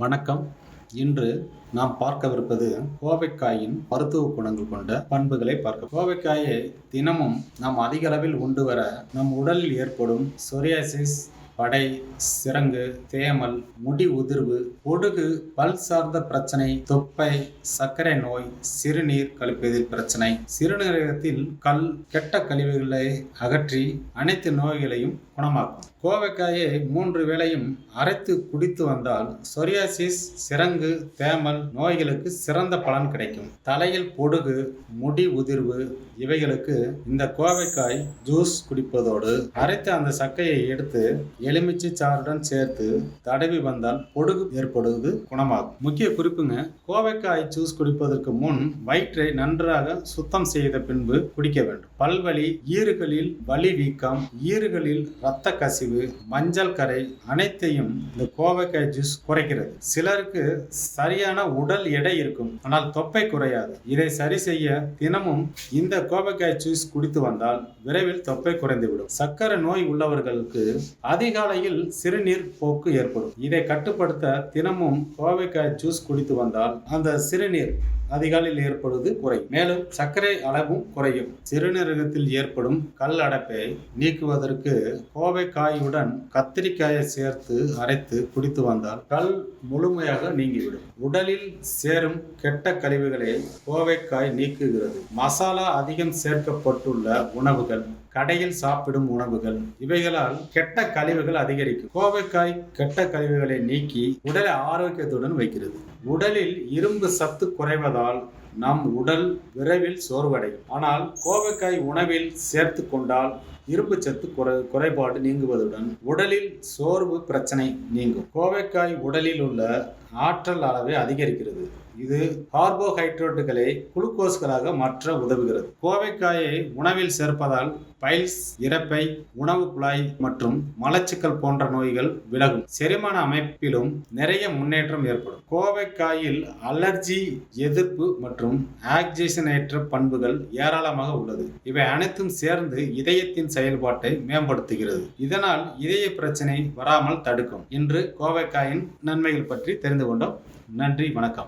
வணக்கம். இன்று நாம் பார்க்கவிருப்பது கோவைக்காயின் மருத்துவ குணங்கள் கொண்ட பண்புகளை பார்க்க கோவைக்காயை தினமும் நாம் அதிக அளவில் உண்டு வர நம் உடலில் ஏற்படும் சொரியாசிஸ் படை சிறங்கு தேமல் முடி உதிர்வு ஒடுகு பல் சார்ந்த பிரச்சனை தொப்பை சர்க்கரை நோய் சிறுநீர் கழிப்பதில் பிரச்சனை சிறுநீரகத்தில் கல் கெட்ட கழிவுகளை அகற்றி அனைத்து நோய்களையும் குணமாக்கும். கோவைக்காயை மூன்று வேளையும் அரைத்து குடித்து வந்தால் சொரியாசிஸ் சிரங்கு தேமல் நோய்களுக்கு சிறந்த பலன் கிடைக்கும். தலையில் பொடுகு முடி உதிர்வு இவைகளுக்கு இந்த கோவைக்காய் ஜூஸ் குடிப்பதோடு அரைத்து அந்த சக்கையை எடுத்து எலுமிச்சை சாறுடன் சேர்த்து தடவி வந்தால் பொடுகு ஏற்படுவது குணமாகும். முக்கிய குறிப்புங்க கோவைக்காய் ஜூஸ் குடிப்பதற்கு முன் வயிற்றை நன்றாக சுத்தம் செய்த பின்பு குடிக்க வேண்டும். பல்வலி ஈறுகளில் வலி வீக்கம் ஈறுகளில் இரத்த கசிவு மஞ்சள் கரை அனைத்தையும் இந்த கோவைக்காய் ஜூஸ் குறைக்கிறது. சிலருக்கு சரியான உடல் எடை இருக்கும் ஆனால் தொப்பை குறையாது. இதை சரி செய்ய தினமும் இந்த கோவைக்காய் ஜூஸ் குடித்து வந்தால் விரைவில் தொப்பை குறைந்துவிடும். சர்க்கரை நோய் உள்ளவர்களுக்கு அதிகாலையில் சிறுநீர் போக்கு ஏற்படும். இதை கட்டுப்படுத்த தினமும் கோவைக்காய் ஜூஸ் குடித்து வந்தால் அந்த சிறுநீர் அதிகாலையில் ஏற்படுவது குறையும். மேலும் சர்க்கரை அளவும் குறையும். சிறுநீரகத்தில் ஏற்படும் கல் அடைப்பை நீக்குவதற்கு கோவைக்காயுடன் கத்திரிக்காயை சேர்த்து அரைத்து குடித்து வந்தால் கல் முழுமையாக நீங்கிவிடும். உடலில் சேரும் கெட்ட கழிவுகளை கோவைக்காய் நீக்குகிறது. மசாலா அதிகம் சேர்க்கப்பட்டுள்ள உணவுகள் கடையில் சாப்பிடும் உணவுகள் இவைகளால் கெட்ட கழிவுகள் அதிகரிக்கும். கோவைக்காய் கெட்ட கழிவுகளை நீக்கி உடலை ஆரோக்கியத்துடன் வைக்கிறது. உடலில் இரும்பு சத்து குறைவதால் நம் உடல் விரைவில் சோர்வடையும். ஆனால் கோவைக்காய் உணவில் சேர்த்து கொண்டால் இரும்பு சத்து குறை குறைபாடு நீங்குவதுடன் உடலில் சோர்வு பிரச்சனை நீங்கும். கோவைக்காய் உடலில் உள்ள ஆற்றல் அளவை அதிகரிக்கிறது. இது கார்போஹைட்ரேட்டுகளை குளுக்கோஸ்களாக மாற்ற உதவுகிறது. கோவைக்காயை உணவில் சேர்ப்பதால் பைல்ஸ் இறப்பை உணவு குழாய் மற்றும் மலச்சிக்கல் போன்ற நோய்கள் விலகும். செரிமான அமைப்பிலும் நிறைய முன்னேற்றம் ஏற்படும். கோவைக்காயில் அலர்ஜி எதிர்ப்பு மற்றும் ஆக்சிஜனேற்ற பண்புகள் ஏராளமாக உள்ளது. இவை அனைத்தும் சேர்ந்து இதயத்தின் செயல்பாட்டை மேம்படுத்துகிறது. இதனால் இதய பிரச்சனை வராமல் தடுக்கும். இன்று கோவைக்காயின் நன்மைகள் பற்றி தெரிந்து கொண்டோம். நன்றி வணக்கம்.